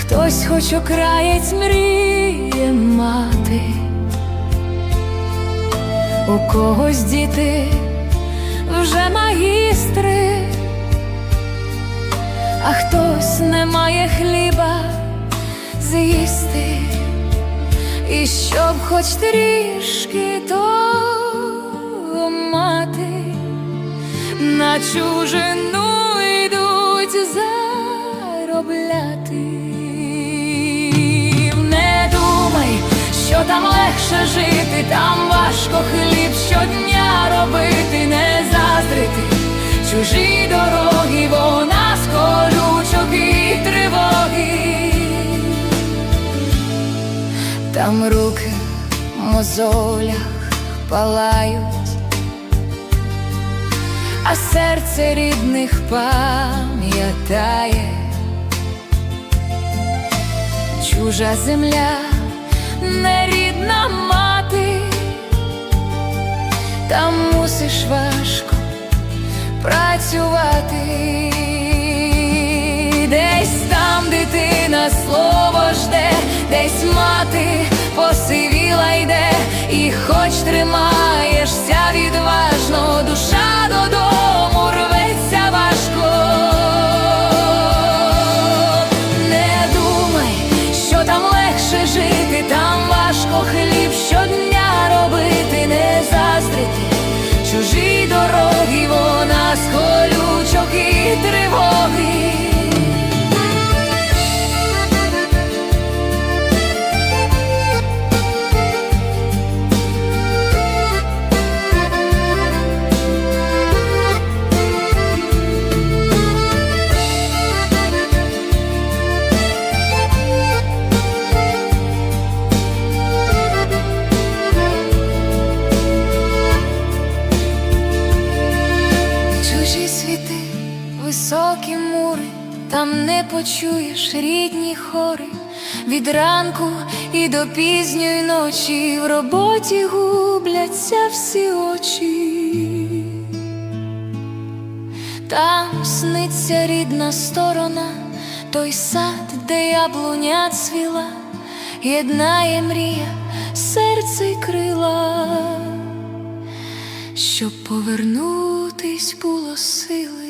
хтось хоч окраєць мріє мати, у когось діти вже магістри, а хтось не має хліба з'їсти, і щоб хоч трішки то мати. На чужину важко хліб щодня робити, не заздрити чужі дороги, бо нас колючок і тривоги. Там руки в мозолях палають а серце рідних пам'ятає, чужа земля, нерідна мусиш важко працювати, десь там дитина слово жде, десь мати посивіла йде, і хоч тримаєшся відважно, душа додому високі мури, там не почуєш рідні хори. Від ранку і до пізньої ночі в роботі губляться всі очі. Там сниться рідна сторона, той сад, де яблуня цвіла, єднає мрія, серце й крила. Щоб повернутись було сили,